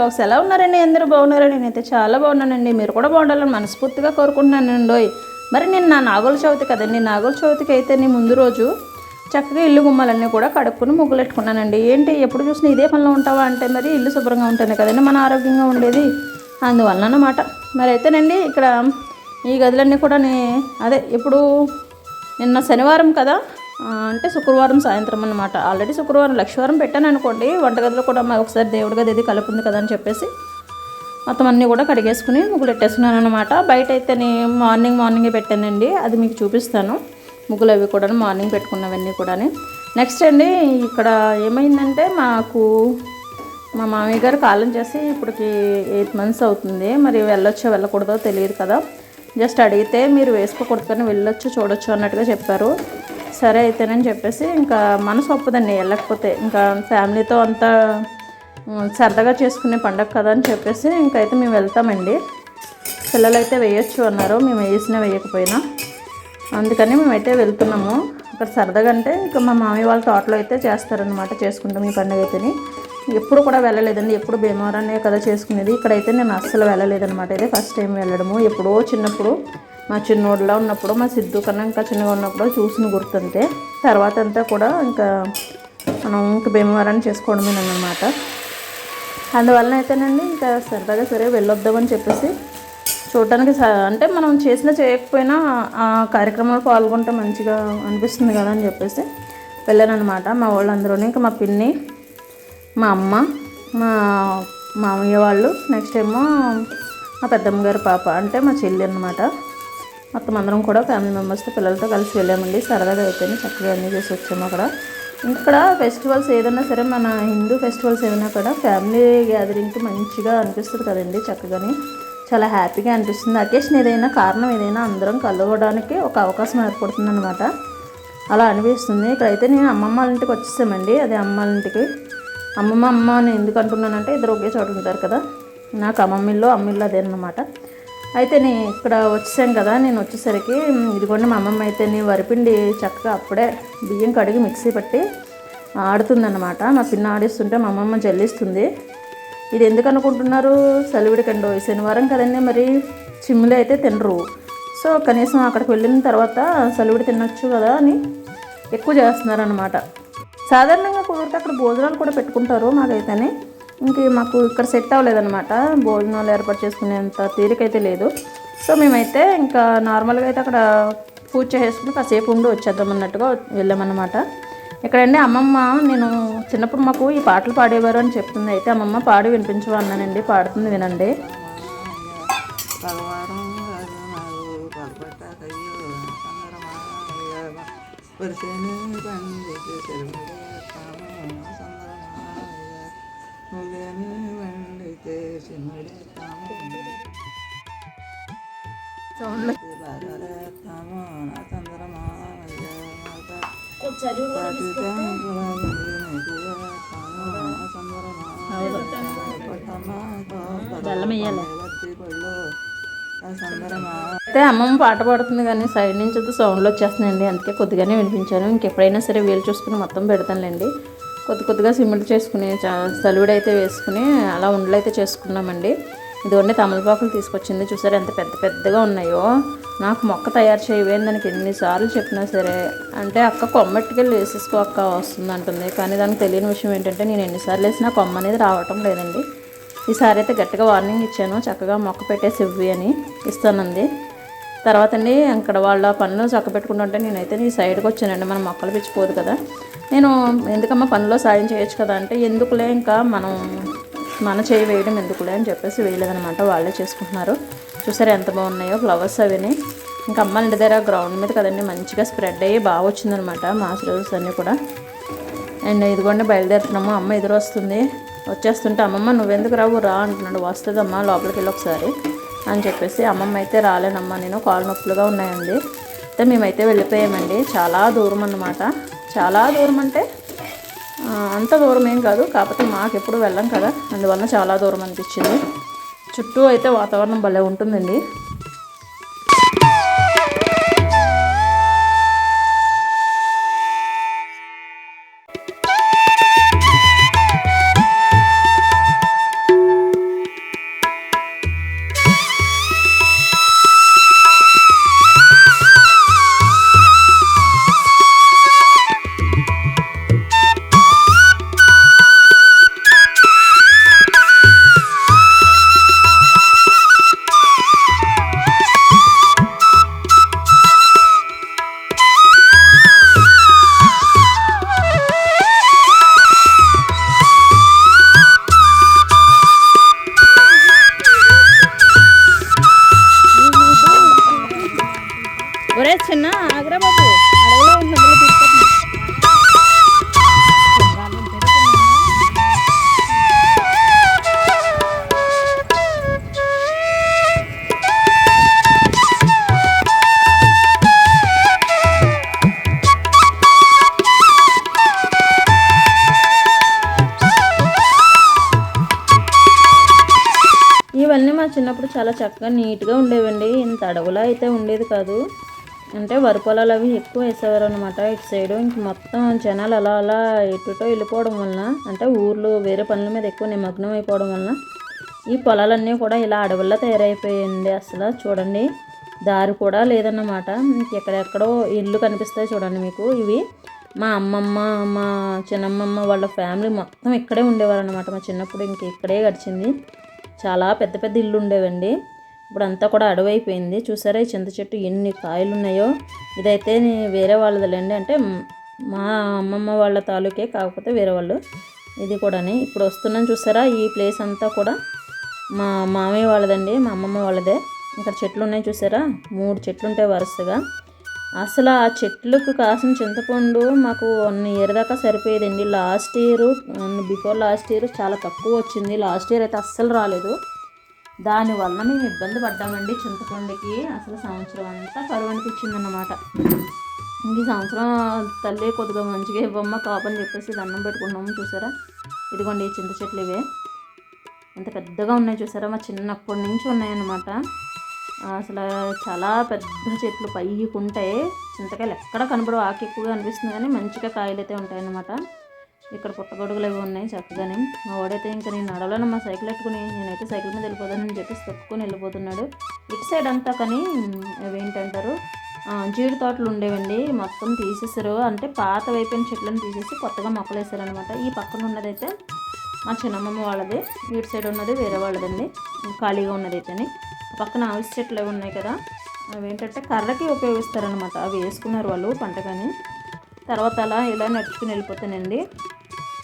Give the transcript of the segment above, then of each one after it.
Blogs ఎలా ఉన్నారండి అందరూ బాగున్నారండి నేనైతే చాలా బాగున్నానండి. మీరు కూడా బాగుండాలని మనస్ఫూర్తిగా కోరుకుంటున్నానండి. ఓయ్. మరి నేను నా నాగుల చవితి కదండి. నాగుల చవితికి అయితే నేను ముందు రోజు చక్కగా ఇల్లు గుమ్మాలన్నీ కూడా కడుక్కుని ముగ్గులు పెట్టుకున్నానండి ఏంటి ఎప్పుడు చూసినా ఇదే పనిలో ఉంటావా అంటే మరి ఇల్లు శుభ్రంగా ఉంటుంది కదండి మన ఆరోగ్యంగా ఉండేది. అందువలన అన్నమాట మరి అయితేనండి ఇక్కడ ఈ గదులన్నీ కూడా అదే ఇప్పుడు నిన్న శనివారం కదా అంటే శుక్రవారం సాయంత్రం అనమాట ఆల్రెడీ శుక్రవారం లక్షవారం పెట్టాను అనుకోండి. వంటగదిలో కూడా మరి ఒకసారి దేవుడి గది ఇది కలుపుంది కదా అని చెప్పేసి మొత్తం అన్నీ కూడా కడిగేసుకుని ముగ్గులు పెట్టేసుకున్నాను అనమాట బయట అయితే నేను మార్నింగ్ మార్నింగే పెట్టానండి. అది మీకు చూపిస్తాను. ముగ్గులు అవి కూడా మార్నింగ్ పెట్టుకున్నవన్నీ కూడా నెక్స్ట్ అండి ఇక్కడ ఏమైందంటే మాకు మా మామయ్య గారు కాలం చేసి ఇప్పటికి ఎయిట్ మంత్స్ అవుతుంది. మరి వెళ్ళొచ్చో వెళ్ళకూడదో తెలియదు కదా. జస్ట్ అడిగితే మీరు వేసుకోకూడదు కానీ వెళ్ళొచ్చు చూడొచ్చు అన్నట్టుగా చెప్పారు. సరే అయితేనని చెప్పేసి ఇంకా మనసు ఒప్పదండి. వెళ్ళకపోతే ఇంకా ఫ్యామిలీతో అంతా సరదాగా చేసుకునే పండగ కదా అని చెప్పేసి ఇంకైతే మేము వెళ్తామండి. పిల్లలైతే వేయొచ్చు అన్నారు. మేము వేసినా వేయకపోయినా. అందుకని మేమైతే వెళ్తున్నాము. అక్కడ సరదాగా అంటే ఇంకా మా మామయ్య వాళ్ళ తోటలో అయితే చేస్తారనమాట చేసుకుంటాం ఈ పండుగ అయితేని. ఎప్పుడు కూడా వెళ్ళలేదండి ఎప్పుడు భీమవరాన్ని కదా చేసుకునేది. ఇక్కడైతే నేను అస్సలు వెళ్ళలేదనమాట ఇదే ఫస్ట్ టైం వెళ్ళడము. ఎప్పుడో చిన్నప్పుడు మా చిన్నోడిలా ఉన్నప్పుడు మా సిద్ధు కన్నా ఇంకా చిన్నగా ఉన్నప్పుడు చూసిన గుర్తుంటే. తర్వాత అంతా కూడా ఇంకా మనం ఇంకా భీమవరాన్ని చేసుకోవడమేనమాట అందువలన అయితేనండి ఇంకా సరదాగా సరే వెళ్ళొద్దామని చెప్పేసి చూడటానికి స- అంటే మనం చేసినా చేయకపోయినా ఆ కార్యక్రమంలో పాల్గొంటే మంచిగా అనిపిస్తుంది కదా అని చెప్పేసి వెళ్ళాను అనమాట మా వాళ్ళందరూ ఇంకా మా పిన్ని మా అమ్మ మా మామయ్య వాళ్ళు నెక్స్ట్ ఏమో మా పెద్దమ్మ గారి పాప అంటే మా చెల్లి అనమాట మొత్తం అందరం కూడా ఫ్యామిలీ మెంబర్స్తో పిల్లలతో కలిసి వెళ్ళామండి. సరదాగా అయిపోయింది. చక్కగా అన్నీ చేసి వచ్చాము అక్కడ. ఇక్కడ ఫెస్టివల్స్ ఏదైనా సరే మన హిందూ ఫెస్టివల్స్ ఏదైనా కూడా ఫ్యామిలీ గ్యాదరింగ్కి మంచిగా అనిపిస్తుంది కదండి చక్కగానే. చాలా హ్యాపీగా అనిపిస్తుంది. అకేషన్ ఏదైనా కారణం ఏదైనా అందరం కలవడానికి ఒక అవకాశం ఏర్పడుతుంది అనమాట అలా అనిపిస్తుంది. ఇక్కడైతే నేను అమ్మమ్మ వాళ్ళ ఇంటికి వచ్చేసామండి. అదే అమ్మ వాళ్ళ ఇంటికి. అమ్మమ్మ అమ్మ అని ఎందుకు అంటున్నానంటే ఇద్దరు ఒకే చోట ఉంటారు కదా. నాకు అమ్మమ్మ ఇల్లు అమ్మ ఇల్లు అదే అయితే నేను ఇక్కడ వచ్చేసాను కదా నేను వచ్చేసరికి ఇదిగోండి మా అమ్మమ్మ అయితే నీ వరిపిండి చక్కగా అప్పుడే బియ్యం కడిగి మిక్సీ పట్టి ఆడుతుందన్నమాట. మా పిన్న ఆడిస్తుంటే మా అమ్మమ్మ జల్లిస్తుంది. ఇది ఎందుకు అనుకుంటున్నారు? ఈ శనివారం కదండి మరి. చిమ్ములు అయితే తినరు. సో కనీసం అక్కడికి వెళ్ళిన తర్వాత సెలవిడి తినొచ్చు కదా అని ఎక్కువ చేస్తున్నారు అనమాట సాధారణంగా కుదిరితే అక్కడ భోజనాలు కూడా పెట్టుకుంటారు మాకైతేనే. ఇంక మాకు ఇక్కడ సెట్ అవ్వలేదన్నమాట. భోజనాలు ఏర్పాటు చేసుకునేంత తీరికైతే లేదు. సో మేమైతే ఇంకా నార్మల్గా అయితే అక్కడ పూజ చేసుకుని కాసేపు ఉండి వచ్చేద్దాం అన్నట్టుగా వెళ్ళామన్నమాట. ఇక్కడండి అమ్మమ్మ నేను చిన్నప్పుడు మాకు ఈ పాటలు పాడేవారు అని చెప్తుంది. అయితే అమ్మమ్మ పాడి వినిపించవు అన్నానండి. పాడుతుంది వినండి. పగవారం అయితే అమ్మమ్మ పాట పాడుతుంది కానీ సైడ్ నుంచి అయితే సౌండ్లు వచ్చేస్తున్నాయండి. అందుకే కొద్దిగానే వినిపించాను. ఇంకెప్పుడైనా సరే వీలు చూసుకుని మొత్తం పెడతానులేండి. కొద్ది కొద్దిగా సిమ్మిడి చేసుకుని సలువిడి అయితే వేసుకుని అలా ఉండలు అయితే చేసుకున్నామండి. ఇదిగోండి తమలపాకులు తీసుకొచ్చింది. చూసారు ఎంత పెద్ద పెద్దగా ఉన్నాయో. నాకు మొక్క తయారు చేయవేని దానికి ఎన్నిసార్లు చెప్పినా సరే. అంటే అక్క కొమ్మట్టుకెళ్ళి వేసేసుకో అక్క వస్తుంది అంటుంది కానీ దానికి తెలియని విషయం ఏంటంటే నేను ఎన్నిసార్లు వేసినా కొమ్మ అనేది రావటం లేదండి. ఈసారి అయితే గట్టిగా వార్నింగ్ ఇచ్చాను. చక్కగా మొక్క పెట్టేసి ఇవ్వి అని ఇస్తానంది. తర్వాత అండి అక్కడ వాళ్ళ పనులు చక్క పెట్టుకుంటుంటే నేనైతే నీ సైడ్కి వచ్చానండి. మనం మొక్కలు పిచ్చిపోదు కదా. నేను ఎందుకమ్మా పనిలో సాయం చేయొచ్చు కదా అంటే ఎందుకులే ఇంకా మనం మన చేయి వేయడం ఎందుకులే అని చెప్పేసి వేయలేదనమాట వాళ్ళే చేసుకుంటున్నారు. చూసారు ఎంత బాగున్నాయో ఫ్లవర్స్ అవిని. ఇంకా అమ్మ ఇంటి దగ్గర గ్రౌండ్ మీద కదండి మంచిగా స్ప్రెడ్ అయ్యి బాగా వచ్చిందనమాట మాస్ రోజెస్ అన్నీ కూడా. అండ్ ఇదిగోండి బయలుదేరుతున్నాము. అమ్మ ఎదురు వస్తుంది. వచ్చేస్తుంటే అమ్మమ్మ నువ్వెందుకు రావు? రా అంటున్నాడు. వస్తుందమ్మా లోపలికి వెళ్ళి ఒకసారి. అని చెప్పేసి అమ్మమ్మ అయితే రాలేనమ్మా నేను కాలు నొప్పులుగా ఉన్నాయండి. అయితే మేమైతే వెళ్ళిపోయామండి. చాలా దూరం అన్నమాట. చాలా దూరం అంటే అంత దూరం ఏం కాదు. కాకపోతే మాకు ఎప్పుడు వెళ్ళం కదా. అందువల్ల చాలా దూరం అనిపించింది. చుట్టూ అయితే వాతావరణం భలే ఉంటుందండి. చాలా చక్కగా నీట్గా ఉండేవండి. ఇంత అడవులా అయితే ఉండేది కాదు. అంటే వరి పొలాలు అవి ఎక్కువ వేసేవారు అనమాట ఇటు సైడు. ఇంక మొత్తం జనాలు అలా అలా ఎటుటో వెళ్ళిపోవడం వలన అంటే ఊర్లో వేరే పనుల మీద ఎక్కువ నిమగ్నం అయిపోవడం వలన ఈ పొలాలన్నీ కూడా ఇలా అడవుల్లో తయారైపోయాయండి అసలు. చూడండి దారి కూడా లేదన్నమాట. ఎక్కడెక్కడో ఇల్లు కనిపిస్తాయి చూడండి మీకు. ఇవి మా అమ్మమ్మ మా చిన్నమ్మమ్మ వాళ్ళ ఫ్యామిలీ మొత్తం ఇక్కడే ఉండేవారు అనమాట మా చిన్నప్పుడు. ఇంక ఇక్కడే గడిచింది. చాలా పెద్ద పెద్ద ఇల్లు ఉండేవండి ఇప్పుడు అంతా కూడా అడవైపోయింది. చూసారా ఈ చింత చెట్టు ఎన్ని కాయలు ఉన్నాయో ఇదైతే వేరే వాళ్ళదిలేండి అంటే మా అమ్మమ్మ వాళ్ళ తాలూకే కాకపోతే వేరే వాళ్ళు. ఇది కూడాని ఇప్పుడు వస్తున్నాను చూసారా. ఈ ప్లేస్ అంతా కూడా మా మామయ్య వాళ్ళదండి మా అమ్మమ్మ వాళ్ళదే. ఇక్కడ చెట్లు ఉన్నాయి చూసారా. మూడు చెట్లు ఉంటాయి వరుసగా. అసలు ఆ చెట్లకు కాసిన చింతపండు మాకు వన్ ఇయర్ దాకా సరిపోయేదండి. Last year before last year చాలా తక్కువ వచ్చింది. లాస్ట్ ఇయర్ అయితే అస్సలు రాలేదు. దానివల్ల మేము ఇబ్బంది పడ్డామండి చింతపండుకి. అసలు సంవత్సరం అంతా కరువు అనిపించిందన్నమాట. ఇంక ఈ సంవత్సరం తల్లి కొద్దిగా మంచిగా ఇవ్వమ్మ కాపని చెప్పేసి దండం పెట్టుకున్నాము చూసారా? ఇదిగోండి ఈ చింత చెట్లు ఇవే. ఎంత పెద్దగా ఉన్నాయి చూసారా? మా చిన్నప్పటి నుంచి ఉన్నాయన్నమాట. అసలు చాలా పెద్ద చెట్లు పైకి ఉంటాయి చింతకాయలు ఎక్కడ కనపడవు ఆకు ఎక్కువగా అనిపిస్తుంది కానీ మంచిగా కాయలు అయితే ఉంటాయన్నమాట. ఇక్కడ పుట్టగొడుగులు అవి ఉన్నాయి చక్కగానే. మా వాడైతే ఇంకా నేను నడవలను మా సైకిల్ ఎట్టుకుని నేనైతే సైకిల్ మీద వెళ్ళిపోతానని చెప్పేసి తొక్కుని వెళ్ళిపోతున్నాడు. ఇటు సైడ్ అంతా కానీ అవి ఏంటంటారు? జీడి తోటలు ఉండేవండి. మొత్తం తీసేసారు అంటే పాత అయిపోయిన చెట్లను తీసేసి కొత్తగా మొక్కలు వేసారనమాట ఈ పక్కన ఉన్నదైతే మా చిన్నమ్మమ్మ వాళ్ళది ఇటు సైడ్ ఉన్నది వేరే వాళ్ళదండి. ఖాళీగా ఉన్నది పక్కన అవిసి చెట్లు అవి ఉన్నాయి కదా అవి ఏంటంటే కర్రకి ఉపయోగిస్తారనమాట అవి వేసుకున్నారు వాళ్ళు పంటకని తర్వాత అలా ఇలా నడుచుకుని వెళ్ళిపోతానండి.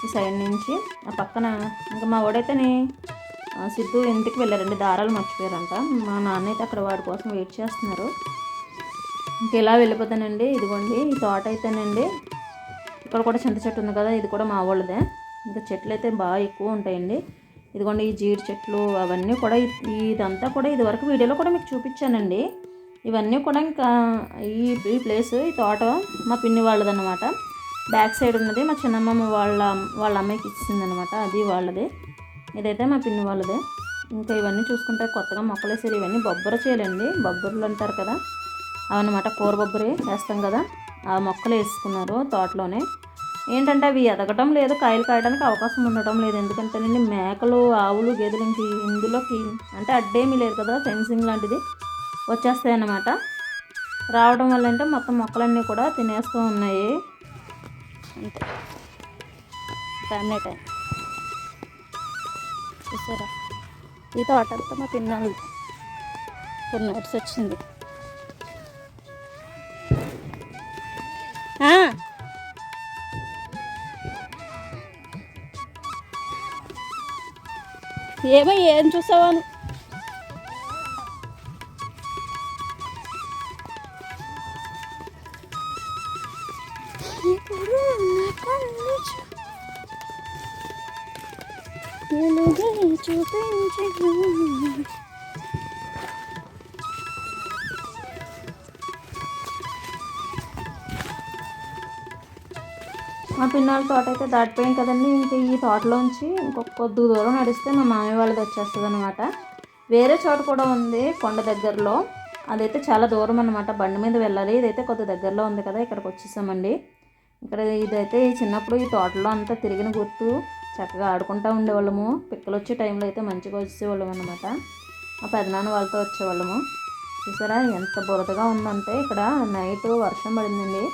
ఈ సైడ్ నుంచి ఆ పక్కన ఇంకా మా వాడైతేనే ఆ, సిద్ధు ఇంటికి వెళ్ళారండి దారాలు మర్చిపోయారంట. మా నాన్న అయితే అక్కడ వాడి కోసం వెయిట్ చేస్తున్నారు. ఇంక ఇలా వెళ్ళిపోతానండి ఇదిగోండి ఈ తోట అయితేనండి. ఇక్కడ కూడా చింత చెట్టు ఉంది కదా ఇది కూడా మా వాళ్ళదే. ఇంకా చెట్లు అయితే బాగా ఎక్కువ ఉంటాయండి. ఇదిగోండి ఈ జీడి చెట్లు అవన్నీ కూడా ఇదంతా కూడా ఇదివరకు వీడియోలో కూడా మీకు చూపించానండి. ఇవన్నీ కూడా ఇంకా ఈ ఈ ప్లేస్ ఈ తోట మా పిన్ని వాళ్ళదన్నమాట. బ్యాక్ సైడ్ ఉన్నది మా చిన్నమ్మమ్మ వాళ్ళ వాళ్ళ అమ్మాయికి ఇచ్చిందనమాట అది వాళ్ళది. ఇదైతే మా పిన్ని వాళ్ళదే. ఇంకా ఇవన్నీ చూసుకుంటే కొత్తగా మొక్కలు వేసారు. ఇవన్నీ బొబ్బర చేయాలండి బొబ్బర్లు అంటారు కదా. అవన్నమాట కూర బొబ్బరి వేస్తాం కదా. ఆ మొక్కలు వేసుకున్నారు తోటలోనే. ఏంటంటే అవి ఎదగటం లేదు కాయలు కాయడానికి అవకాశం ఉండటం లేదు. ఎందుకంటే మేకలు ఆవులు గేదెలు ఇంక ఇందులోకి అంటే అడ్డేమీ లేదు కదా ఫెన్సింగ్ లాంటిది వచ్చేస్తాయి అన్నమాట రావడం వల్ల అంటే మొత్తం మొక్కలన్నీ కూడా తినేస్తూ ఉన్నాయి. అంతే. ఫ్యామిలీ టైం చూసారా? ఈ తోట అంతా మా పిన్నాళ్ళు కొన్ని నోట్స్ వచ్చింది ఏమో ఏం చూసావాను చూపించు మా పిన్నాళ్ళ తోట అయితే దాటిపోయాం కదండి. ఇంకా ఈ తోటలోంచి ఇంకొక కొద్ది దూరం నడిస్తే మా మామయ్య వాళ్ళది వచ్చేస్తుంది అనమాట వేరే చోట కూడా ఉంది కొండ దగ్గరలో. అదైతే చాలా దూరం అనమాట బండి మీద వెళ్ళాలి. ఇదైతే కొద్ది దగ్గరలో ఉంది కదా ఇక్కడికి వచ్చేసామండి. ఇక్కడ ఇదైతే చిన్నప్పుడు ఈ తోటలో అంతా తిరిగిన గుర్తు. చక్కగా ఆడుకుంటూ ఉండేవాళ్ళము. పిక్కలు వచ్చే టైంలో అయితే మంచిగా వచ్చేవాళ్ళం అనమాట మా పెదనాన్న వాళ్ళతో వచ్చేవాళ్ళము. చూసారా ఎంత బురదగా ఉందంటే ఇక్కడ నైట్ వర్షం పడిందండి.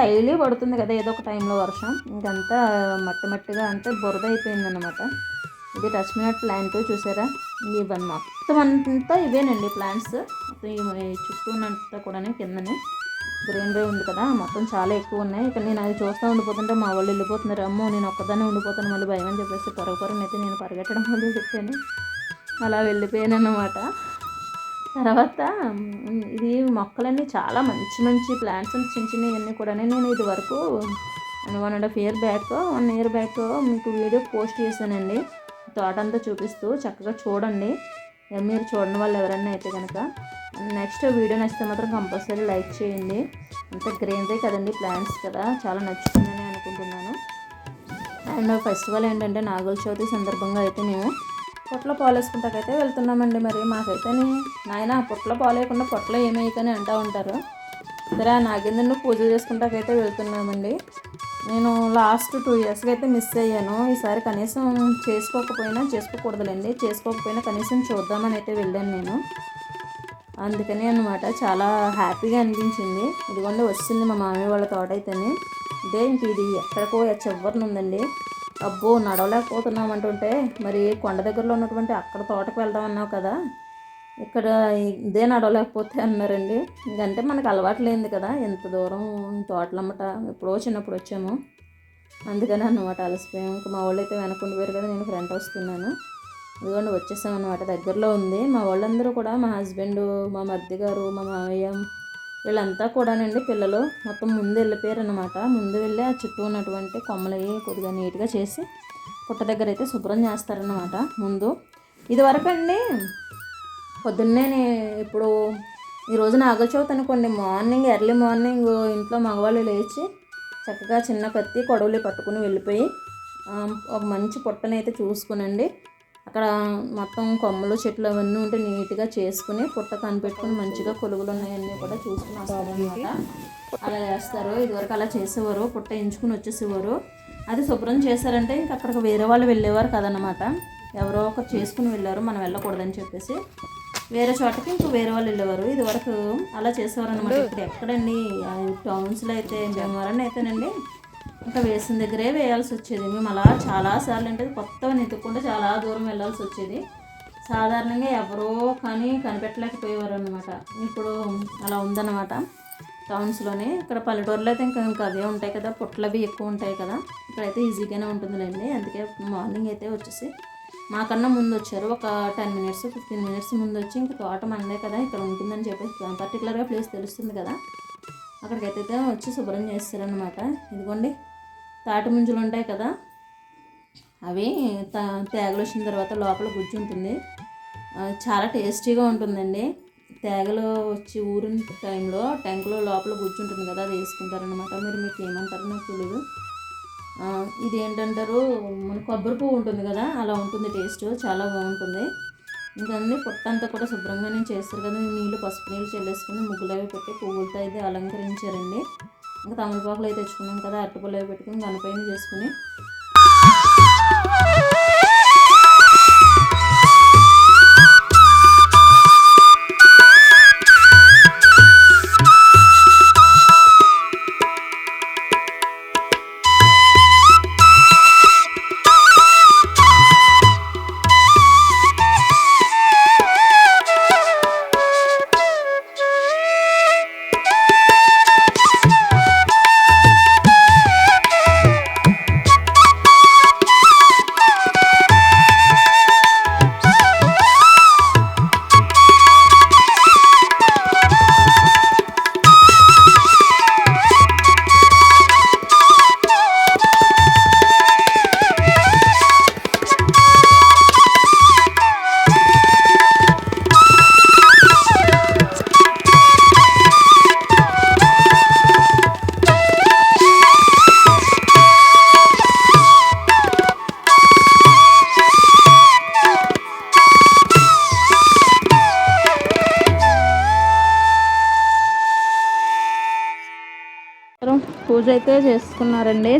డైలీ పడుతుంది కదా ఏదో ఒక టైంలో వర్షం. ఇంకంతా మట్టి మట్టిగా అంటే బురద అయిపోయింది అనమాట ఇది టచ్ మినట్ ప్లాంట్ చూసారా? ఇవన్నీ. మొత్తం అంతా ఇవేనండి ప్లాంట్స్ చుట్టూ ఉన్నంతా కూడా కిందనే. గ్రీనరీ ఉంది కదా మొత్తం చాలా ఎక్కువ ఉన్నాయి. ఇక్కడ నేను అది చూస్తూ ఉండిపోతుంటే మా వాళ్ళు వెళ్ళిపోతున్నారు. అమ్మో నేను ఒక్కదాన్ని ఉండిపోతాను మళ్ళీ భయం అని చెప్పేసి పరుగు పరుగున అయితే నేను పరిగెట్టడం మొదలు పెట్టాను అలా వెళ్ళిపోయాను అన్నమాట తర్వాత ఇది మొక్కలన్నీ చాలా మంచి మంచి ప్లాంట్స్ చిన్న చిన్నవన్నీ కూడా నేను ఇది వరకు one and half year back one year back మీకు వీడియో పోస్ట్ చేశానండి. తోట అంతా చూపిస్తూ చక్కగా చూడండి. మీరు చూడని వాళ్ళు ఎవరైనా అయితే కనుక నెక్స్ట్ వీడియో నచ్చితే మాత్రం కంపల్సరీ లైక్ చేయండి. అంత గ్రీనరీ కదండి ప్లాంట్స్ కదా చాలా నచ్చుతుందని అనుకుంటున్నాను. అండ్ ఫెస్టివల్ ఏంటంటే నాగుల చవితి సందర్భంగా అయితే మేము పొట్ల పాలు వేసుకుంటాకైతే వెళ్తున్నామండి మరి. మాకైతే నాయన పొట్ల పాలు వేయకుండా పొట్లో అంటూ ఉంటారు. సరే ఆ నాగేంద్రుని పూజ చేసుకుంటాకైతే వెళ్తున్నామండి. నేను లాస్ట్ టూ ఇయర్స్కి అయితే మిస్ అయ్యాను. ఈసారి కనీసం చేసుకోకపోయినా చేసుకోకూడదులేండి. చేసుకోకపోయినా కనీసం చూద్దామని అయితే వెళ్ళాను నేను. అందుకని అనమాట చాలా హ్యాపీగా అనిపించింది. ఇదిగోండి వస్తుంది మా మామయ్య వాళ్ళ తోట అయితేనే ఇదే ఇంక ఇది ఎక్కడికో చివరిని ఉందండి అబ్బో నడవలేకపోతున్నాం అంటుంటే మరి కొండ దగ్గరలో ఉన్నటువంటి అక్కడ తోటకు వెళ్దాం అన్నావు కదా ఇక్కడ ఇదే నడవలేకపోతే అన్నారండి. ఇంకంటే మనకు అలవాటు లేదు కదా ఎంత దూరం తోటలమ్మట ఎప్పుడో చిన్నప్పుడు వచ్చాము. అందుకని అన్నమాట అలసిపోయాం. ఇంకా మా వాళ్ళు అయితే వెనకుండి పోయారు కదా నేను ఫ్రంట్ వస్తున్నాను. ఇదిగోండి వచ్చేసాం అనమాట దగ్గరలో ఉంది. మా వాళ్ళందరూ కూడా మా హస్బెండ్ మా మరిది గారు మా మామయ్య వీళ్ళంతా కూడానండి పిల్లలు మొత్తం ముందు వెళ్ళిపోయారు అనమాట ముందు వెళ్ళి ఆ చుట్టూ ఉన్నటువంటి కొమ్మలవి కొద్దిగా నీట్గా చేసి పుట్ట దగ్గర అయితే శుభ్రం చేస్తారనమాట ముందు. ఇదివరకు అండి పొద్దున్నే ఇప్పుడు ఈరోజు నాగల చవితి అనుకోండి మార్నింగ్ ఎర్లీ మార్నింగ్ ఇంట్లో మగవాళ్ళు లేచి చక్కగా చిన్న కత్తి కొడవలి పట్టుకుని వెళ్ళిపోయి ఒక మంచి పుట్టనైతే చూసుకునండి. అక్కడ మొత్తం కొమ్మలు చెట్లు అవన్నీ ఉంటే నీట్గా చేసుకుని పుట్ట కనిపెట్టుకుని మంచిగా కొలుగులు ఉన్నాయన్నీ కూడా చూసుకుని వస్తారనమాట అలా చేస్తారు. ఇదివరకు అలా చేసేవారు. పుట్ట ఎంచుకుని వచ్చేసేవారు. అది శుభ్రం చేశారంటే ఇంక అక్కడికి వేరే వాళ్ళు వెళ్ళేవారు కదనమాట ఎవరో ఒకరు చేసుకుని వెళ్ళారు. మనం వెళ్ళకూడదని చెప్పేసి వేరే చోటకి ఇంకో వేరే వాళ్ళు వెళ్ళేవారు. ఇది వరకు అలా చేసేవారు అనమాట ఇప్పుడు ఎక్కడండి? టౌన్స్లో అయితే భీమవరం అయితేనండి ఇంకా వేసిన దగ్గరే వేయాల్సి వచ్చేది. మేము అలా చాలాసార్లు అంటే కొత్తగా నెత్తుకుంటే చాలా దూరం వెళ్ళాల్సి వచ్చేది. సాధారణంగా ఎవరో కానీ కనిపెట్టలేకపోయేవారు అనమాట ఇప్పుడు అలా ఉందన్నమాట. టౌన్స్లోనే ఇక్కడ పల్లెటూరులో అయితే ఇంకా ఇంకా అవే ఉంటాయి కదా. పుట్లవి ఎక్కువ ఉంటాయి కదా. ఇక్కడైతే ఈజీగానే ఉంటుందిలేండి. అందుకే మార్నింగ్ అయితే వచ్చేసి మాకన్నా ముందు వచ్చారు. ఒక టెన్ మినిట్స్ ఫిఫ్టీన్ మినిట్స్ ముందు వచ్చి ఇంకా తోట మనదే కదా. ఇక్కడ ఉంటుందని చెప్పేసి పర్టికులర్గా ప్లేస్ తెలుస్తుంది కదా. అక్కడికైతే వచ్చి శుభ్రం చేస్తారనమాట ఇదిగోండి. తాటి ముంజులు ఉంటాయి కదా అవి తా తేగలు వచ్చిన తర్వాత లోపల గుజ్జు ఉంటుంది చాలా టేస్టీగా ఉంటుందండి. తేగలు వచ్చి ఊరిన టైంలో ట్యాంకులో లోపల గుజ్జు ఉంటుంది కదా అది వేసుకుంటారనమాట మీరు మీకు ఏమంటారో నాకు తెలియదు ఇది ఏంటంటారు మన కొబ్బరి పువ్వు ఉంటుంది కదా అలా ఉంటుంది టేస్ట్. చాలా బాగుంటుంది. ఇంకా పొట్టంతా కూడా శుభ్రంగానే చేస్తారు కదా. నీళ్ళు పసుపు నీళ్ళు చెల్లేసుకుని ముగ్గులు అవి పెట్టి పువ్వులతో అయితే అలంకరించారండి. ఇంకా తమలపాకులు అయితే తెచ్చుకున్నాం కదా అరటిపళ్ళు అవి పెట్టుకుని దానిపైన చేసుకుని.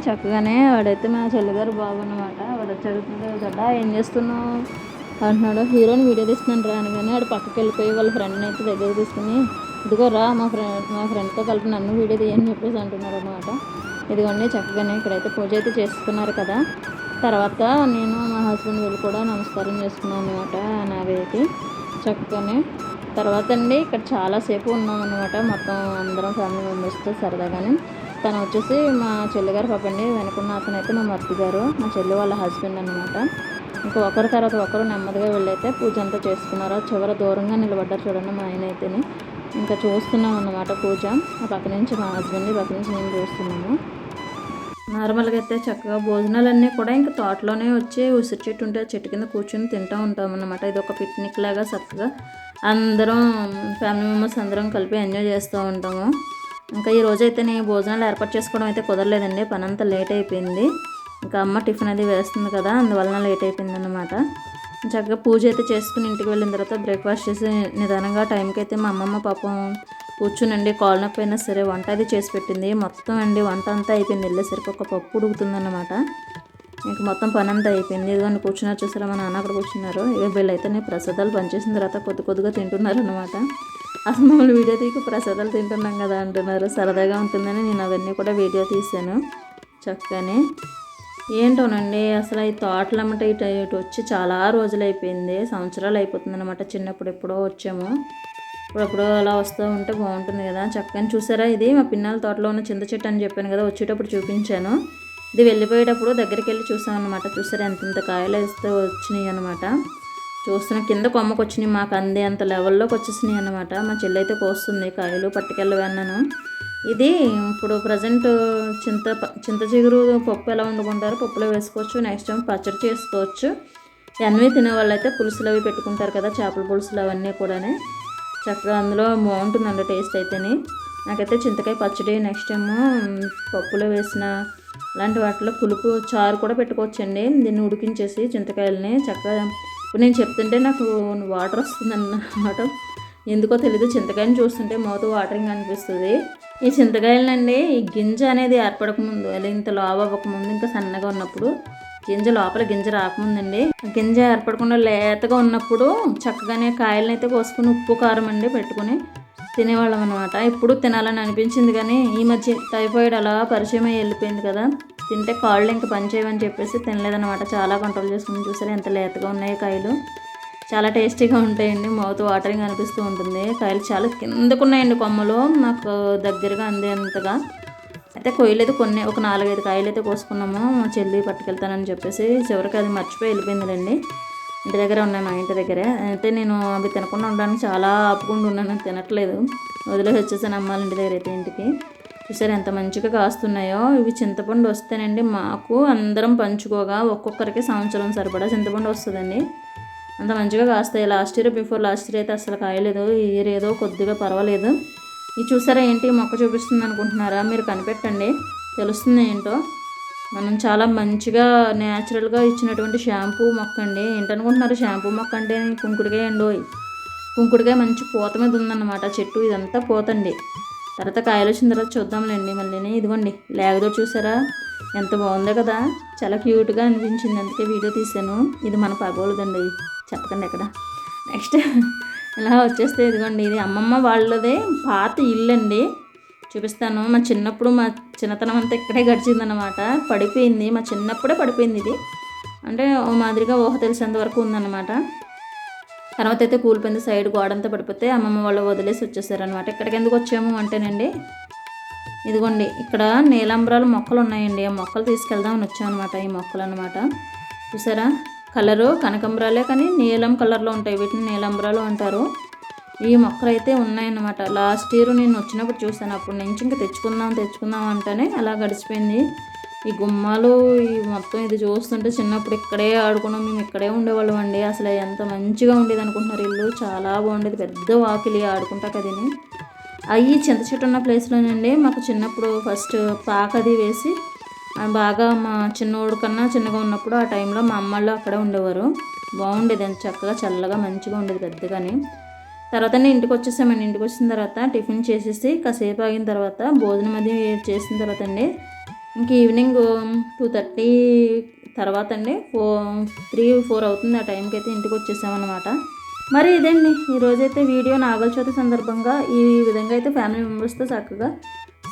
చక్కగానే వాడైతే మా చెల్లిగారు బాబు వాడు వచ్చి కదా ఏం చేస్తున్నావు? అంటున్నాడు. హీరోని వీడియో తీస్తున్నాను రా అనగానే వాడు పక్కకి వెళ్ళిపోయి వాళ్ళ ఫ్రెండ్ని అయితే దగ్గర తీసుకుని ఇదిగో రా మా ఫ్రెండ్ మా ఫ్రెండ్తో కలిపి నన్ను వీడియో తీయని చెప్పేసి అంటున్నారు అనమాట ఇదిగోండి చక్కగానే ఇక్కడైతే పూజ అయితే చేసుకున్నారు కదా. తర్వాత నేను మా హస్బెండ్ వెళ్ళి కూడా నమస్కారం చేసుకున్నాను అనమాట నాగయ్యకి. చక్కగానే తర్వాత అండి ఇక్కడ చాలాసేపు ఉన్నాం అనమాట మొత్తం అందరం ఫ్యామిలీ మెంబర్స్తో సరదాగానే. తను వచ్చేసి మా చెల్లిగారు పాపండి వెనుకున్న అతను అయితే మా మర్తి గారు మా చెల్లి వాళ్ళ హస్బెండ్ అనమాట ఇంకా ఒకరి తర్వాత ఒకరు నెమ్మదిగా వెళ్ళైతే పూజ అంతా చేసుకున్నారు చివర దూరంగా నిలబడ్డారు చూడండి మా ఆయన అయితేనే. ఇంకా చూస్తున్నాం అన్నమాట పూజ. ఆ పక్క నుంచి మా హస్బెండ్ ఈ పక్క నుంచి నేను చూస్తున్నాము నార్మల్గా అయితే చక్కగా భోజనాలన్నీ కూడా ఇంకా తోటలోనే వచ్చి ఉసిరి చెట్టు ఉంటే చెట్టు కింద కూర్చొని తింటూ ఉంటాం అన్నమాట. ఇది ఒక పిక్నిక్ లాగా చక్కగా అందరం ఫ్యామిలీ మెంబర్స్ అందరం కలిపి ఎంజాయ్ చేస్తూ ఉంటాము. ఇంకా ఈ అయితే నేను భోజనాలు ఏర్పాటు చేసుకోవడం అయితే కుదరలేదండి. పని అంతా లేట్ అయిపోయింది. ఇంకా అమ్మ టిఫిన్ అది వేస్తుంది కదా అందువలన లేట్ అయిపోయింది అనమాట చక్కగా పూజ అయితే చేసుకుని ఇంటికి వెళ్ళిన తర్వాత బ్రేక్ఫాస్ట్ చేసి నిదానంగా టైంకి అయితే మా అమ్మమ్మ పాపం కూర్చునండి కాల్ నొప్పి అయినా సరే వంట అది చేసి పెట్టింది. మొత్తం అండి వంట అంతా అయిపోయింది. వెళ్ళేసరికి ఒక పప్పు ఉడుకుతుందన్నమాట. ఇంక మొత్తం పని అంతా అయిపోయింది ఇదిగోండి కూర్చున్నారు చూసారా మా నాన్న అక్కడ కూర్చున్నారు. ఇక వీళ్ళు అయితే ప్రసాదాలు పనిచేసిన తర్వాత కొద్ది కొద్దిగా తింటున్నారు అనమాట అసలు మమ్మల్ని వీడియో తీకు ప్రసాదాలు తింటున్నాం కదా అంటున్నారు. సరదాగా ఉంటుందని నేను అవన్నీ కూడా వీడియో తీశాను. చక్కగానే ఏంటోనండి అసలు ఈ తోటలు అమ్మట ఇటు ఇటు వచ్చి చాలా రోజులు అయిపోయింది సంవత్సరాలు అయిపోతుంది అనమాట చిన్నప్పుడు ఎప్పుడో వచ్చాము. ఇప్పుడప్పుడు అలా వస్తూ ఉంటే బాగుంటుంది కదా. చక్కగా చూసారా ఇది? మా పిన్నల తోటలో ఉన్న చింత చెట్టు అని చెప్పాను కదా వచ్చేటప్పుడు చూపించాను. ఇది వెళ్ళిపోయేటప్పుడు దగ్గరికి వెళ్ళి చూసాం అనమాట చూసారా ఎంత ఇంత కాయలు వేస్తే వచ్చినాయి అనమాట చూస్తున్న కింద కొమ్మకు వచ్చినాయి మాకు అందే అంత లెవెల్లోకి వచ్చేసినాయి అనమాట మా చెల్లి అయితే కోస్తుంది కాయలు పట్టుకెళ్ళవన్నాను ఇది ఇప్పుడు ప్రజెంట్ చింత చింత చిగురు పప్పు ఎలా వండుకుంటారో పప్పులో వేసుకోవచ్చు నెక్స్ట్ టైం పచ్చడి చేసుకోవచ్చు. అన్నీ తినే వాళ్ళైతే పులుసులు అవి పెట్టుకుంటారు కదా చేపల పులుసులు అవన్నీ కూడా చక్కగా అందులో బాగుంటుందండి టేస్ట్ అయితేనే. నాకైతే చింతకాయ పచ్చడి నెక్స్ట్ ఏమో పప్పులో వేసిన అలాంటి వాటిలో పులుపు చారు కూడా పెట్టుకోవచ్చండి. దీన్ని ఉడికించేసి చింతకాయలని చక్కగా ఇప్పుడు నేను చెప్తుంటే నాకు వాటర్ వస్తుంది అన్నమాట ఎందుకో తెలీదు. చింతకాయని చూస్తుంటే మౌత్ వాటరింగ్ అనిపిస్తుంది. ఈ చింతకాయలనండి ఈ గింజ అనేది ఏర్పడక ముందు అలా ఇంత లావ్ అవ్వకముందు ఇంకా సన్నగా ఉన్నప్పుడు గింజ లోపల గింజ రాకముందండి. గింజ ఏర్పడకుండా లేతగా ఉన్నప్పుడు చక్కగానే కాయలను అయితే కోసుకుని ఉప్పు కారం అండి పెట్టుకుని తినేవాళ్ళం అనమాట ఇప్పుడు తినాలని అనిపించింది కానీ ఈ మధ్య టైఫాయిడ్ అలా పరిచయం అయ్యి వెళ్ళిపోయింది కదా. తింటే కాళ్ళు ఇంకా పనిచేయమని చెప్పేసి తినలేదన్నమాట. చాలా కంట్రోల్ చేసుకుని చూసారు ఎంత లేతగా ఉన్నాయి కాయలు. చాలా టేస్టీగా ఉంటాయండి. మౌత్ వాటరింగ్ అనిపిస్తూ ఉంటుంది. కాయలు చాలా కిందకు ఉన్నాయండి కొమ్మలు. మాకు దగ్గరగా అందేంతగా. అయితే కొయ్యలేదు కొన్ని ఒక నాలుగైదు కాయలు అయితే కోసుకున్నాము. మా చెల్లి పట్టుకెళ్తానని చెప్పేసి చివరికి అది మర్చిపోయి వెళ్ళిపోయిందిలేండి. ఇంటి దగ్గర ఉన్నాయి మా ఇంటి దగ్గరే. అయితే నేను అవి తినకుండా ఉండడానికి చాలా ఆపుకుండా ఉన్నాను. తినట్లేదు. వదిలేసి వచ్చేసాను అమ్మాలి ఇంటి దగ్గర అయితే ఇంటికి. చూసారు ఎంత మంచిగా కాస్తున్నాయో? ఇవి చింతపండు వస్తేనండి మాకు అందరం పంచుకోగా. ఒక్కొక్కరికి సంవత్సరం సరిపడా చింతపండు వస్తుందండి. అంత మంచిగా కాస్తాయి. Last year before last year అయితే అసలు కాయలేదు. ఈ ఇయర్ ఏదో కొద్దిగా పర్వాలేదు. ఇది చూసారా ఏంటి? మొక్క చూపిస్తుంది అనుకుంటున్నారా? మీరు కనిపెట్టండి. తెలుస్తుంది ఏంటో? మనం చాలా మంచిగా న్యాచురల్గా ఇచ్చినటువంటి షాంపూ మొక్క అండి. ఏంటనుకుంటున్నారు? షాంపూ మొక్క అంటే కుంకుడికాయ అండి కుంకుడికాయ మంచి పూత మీద ఉందన్నమాట. చెట్టు ఇదంతా పోతండి. తర్వాత కాయలు వచ్చిన తర్వాత చూద్దాంలేండి మళ్ళీ ఇదిగోండి లేగదో చూసారా? ఎంత బాగుందో కదా. చాలా క్యూట్గా అనిపించింది. అందుకే వీడియో తీశాను. ఇది మన పగోలదండి చెప్పకండి ఎక్కడ. నెక్స్ట్ ఇలా వచ్చేస్తే ఇదిగోండి ఇది అమ్మమ్మ వాళ్ళదే పాత ఇల్లు అండి చూపిస్తాను. మా చిన్నప్పుడు మా చిన్నతనం అంతా ఇక్కడే గడిచిందనమాట పడిపోయింది. మా చిన్నప్పుడే పడిపోయింది ఇది. అంటే ఓ మాదిరిగా ఊహ తెలిసేంత వరకు ఉందన్నమాట. తర్వాత అయితే కూలిపోయింది సైడ్ గోడంతా పడిపోతే అమ్మమ్మ వాళ్ళు వదిలేసి వచ్చేసారనమాట ఇక్కడికి ఎందుకు వచ్చాము అంటేనండి ఇదిగోండి ఇక్కడ నీలాంబరాలు మొక్కలు ఉన్నాయండి. ఆ మొక్కలు తీసుకెళ్దామని వచ్చాం అనమాట ఈ మొక్కలు అనమాట చూసారా? కలరు కనకంబరాలే కానీ నీలం కలర్లో ఉంటాయి. వీటిని నీలాంబరాలు అంటారు. ఈ మొక్కలు అయితే ఉన్నాయన్నమాట. లాస్ట్ ఇయర్ నేను వచ్చినప్పుడు చూసాను అప్పటి నుంచి ఇంకా తెచ్చుకుందాం తెచ్చుకుందాం అంటేనే అలా గడిచిపోయింది. ఈ గుమ్మాలు ఈ మొత్తం ఇది చూస్తుంటే చిన్నప్పుడు ఇక్కడే ఆడుకున్నాం మేము ఇక్కడే ఉండేవాళ్ళం అండి. అసలు ఎంత మంచిగా ఉండేది అనుకుంటున్నారు ఇల్లు. చాలా బాగుండేది. పెద్ద వాకిలి ఆడుకుంటా కదని. అవి చింత చెట్టు ఉన్న ప్లేస్లోనండి మాకు చిన్నప్పుడు ఫస్ట్ పాకది వేసి బాగా మా చిన్నోడు కన్నా చిన్నగా ఉన్నప్పుడు ఆ టైంలో మా అమ్మళ్ళు అక్కడే ఉండేవారు. బాగుండేది. ఎంత చక్కగా చల్లగా మంచిగా ఉండేది పెద్దగాని. తర్వాత నేను ఇంటికి వచ్చేసామండి. ఇంటికి వచ్చిన తర్వాత టిఫిన్ చేసేసి కాసేపు ఆగిన తర్వాత భోజనం అది చేసిన తర్వాత అండి ఇంక ఈవినింగ్ టూ థర్టీ తర్వాత అండి ఫోర్ త్రీ ఫోర్ అవుతుంది ఆ టైంకి అయితే ఇంటికి వచ్చేసామన్నమాట. మరి ఇదండి ఈరోజైతే వీడియో నాగల చవితి సందర్భంగా ఈ విధంగా అయితే ఫ్యామిలీ మెంబర్స్తో చక్కగా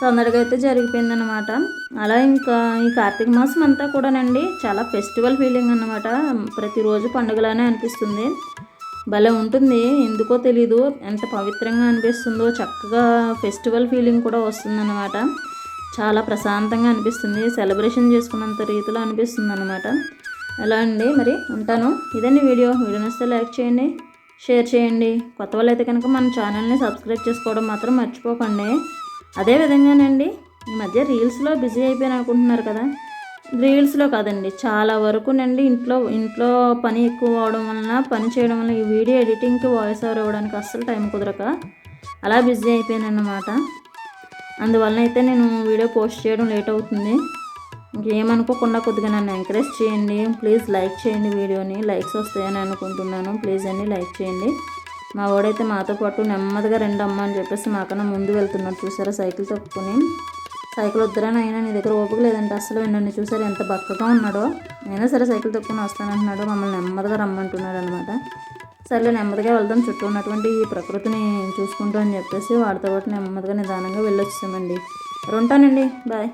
సందడిగా అయితే జరిగిపోయిందనమాట అలా ఇంకా ఈ కార్తీక మాసం అంతా కూడానండి చాలా ఫెస్టివల్ ఫీలింగ్ అన్నమాట. ప్రతిరోజు పండుగలానే అనిపిస్తుంది. భలే ఉంటుంది ఎందుకో తెలీదు ఎంత పవిత్రంగా అనిపిస్తుందో చక్కగా ఫెస్టివల్ ఫీలింగ్ కూడా వస్తుందన్నమాట. చాలా ప్రశాంతంగా అనిపిస్తుంది. సెలబ్రేషన్ చేసుకున్నంత రీతిలో అనిపిస్తుంది అనమాట ఎలా అండి మరి? ఉంటాను. ఇదండి వీడియో. వీడియో నచ్చితే లైక్ చేయండి షేర్ చేయండి. కొత్త వాళ్ళు అయితే కనుక మన ఛానల్ని సబ్స్క్రైబ్ చేసుకోవడం మాత్రం మర్చిపోకండి. అదే విధంగానండి ఈ మధ్య రీల్స్లో బిజీ అయిపోయాను అనుకుంటున్నారు కదా. రీల్స్లో కాదండి చాలా వరకు నండి ఇంట్లో ఇంట్లో పని ఎక్కువ అవడం వలన పని చేయడం వలన ఈ వీడియో ఎడిటింగ్కి వాయిస్ ఓవర్ ఇవ్వడానికి అస్సలు టైం కుదరక అలా బిజీ అయిపోయాను అన్నమాట అందువలన అయితే నేను వీడియో పోస్ట్ చేయడం లేట్ అవుతుంది. ఇంకేమనుకోకుండా కొద్దిగా నన్ను ఎంకరేజ్ చేయండి. ప్లీజ్ లైక్ చేయండి వీడియోని. లైక్స్ వస్తాయని అనుకుంటున్నాను. ప్లీజ్ అండి లైక్ చేయండి. మా వాడైతే మాతో పాటు నెమ్మదిగా రెండమ్మ అని చెప్పేసి మాకన్నా ముందు వెళ్తున్నాడు. చూసారా? సైకిల్ తొక్కుని. సైకిల్ వద్దురని అయినా నీ దగ్గర ఓపిక లేదంటే. అసలు నన్ను చూసారు ఎంత బక్కగా ఉన్నాడో. అయినా సరే సైకిల్ తొక్కుని వస్తానంటున్నాడు. మమ్మల్ని నెమ్మదిగా రమ్మంటున్నాడు అనమాట సర్లే నెమ్మదిగా వెళ్దాం. చుట్టూ ఉన్నటువంటి ఈ ప్రకృతిని చూసుకుంటూ అని చెప్పేసి వాడితో పాటు నెమ్మదిగా నిదానంగా వెళ్ళొచ్చామండి ఉంటానండి. బాయ్.